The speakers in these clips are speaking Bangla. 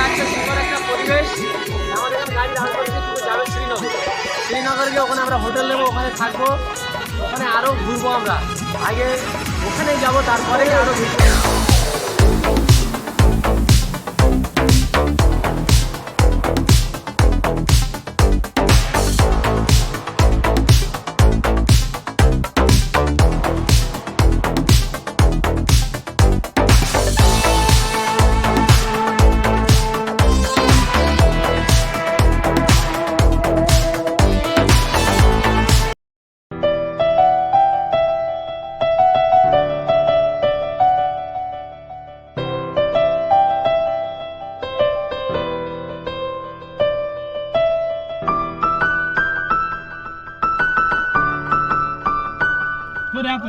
লাগছে সুন্দর একটা পরিবেশ। আমাদের এখানে গাড়ি দাঁড় করেছি পুরো যাবে শ্রীনগর। শ্রীনগর গিয়ে ওখানে আমরা হোটেল নেব, ওখানে থাকব। ওখানে আরও ঘুরবো আমরা। আগে ওখানে যাব তারপরেই আরও ঘুরবো।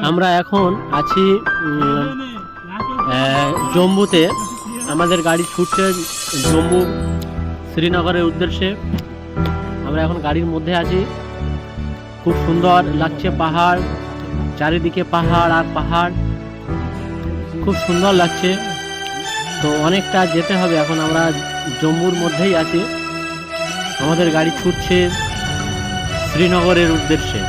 আমরা এখন আছি জম্মুতে আমাদের গাড়ি ছুটছে জম্মু শ্রীনগরের উদ্দেশ্যে। আমরা এখন গাড়ির মধ্যে আছি। খুব সুন্দর লাগছে পাহাড়, চারিদিকে পাহাড় আর পাহাড়। খুব সুন্দর লাগছে। তো অনেকটা যেতে হবে, এখন আমরা জম্মুর মধ্যেই আছি। আমাদের গাড়ি ছুটছে শ্রীনগরের উদ্দেশ্যে।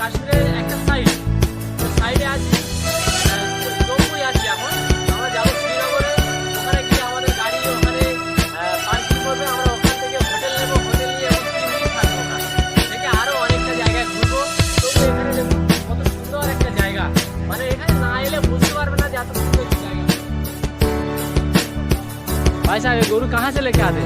কাশ্মীরের একটা সাইড সাইডে আছি জম্মুই আছি এখন। আমরা যাব শ্রীনগরে, ওখানে গিয়ে আমাদের গাড়ি, ওখানে পার্কিং করবে। আমরা ওখান থেকে হোটেল নেব হোটেল নিয়ে এবং আরও অনেকটা জায়গায় ঘুরবো। কত সুন্দর একটা জায়গা। মানে এখানে না এলে বুঝতে পারবে না যে এত জায়গা। ভাই সাহেব, গরু কাহা সে লেখা আতে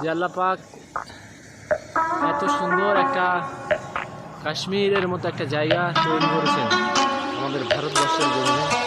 যে আল্লাহ পাক এত সুন্দর একটা কাশ্মীরের মতো একটা জায়গা তৈরি করেছেন আমাদের ভারতবর্ষের জন্য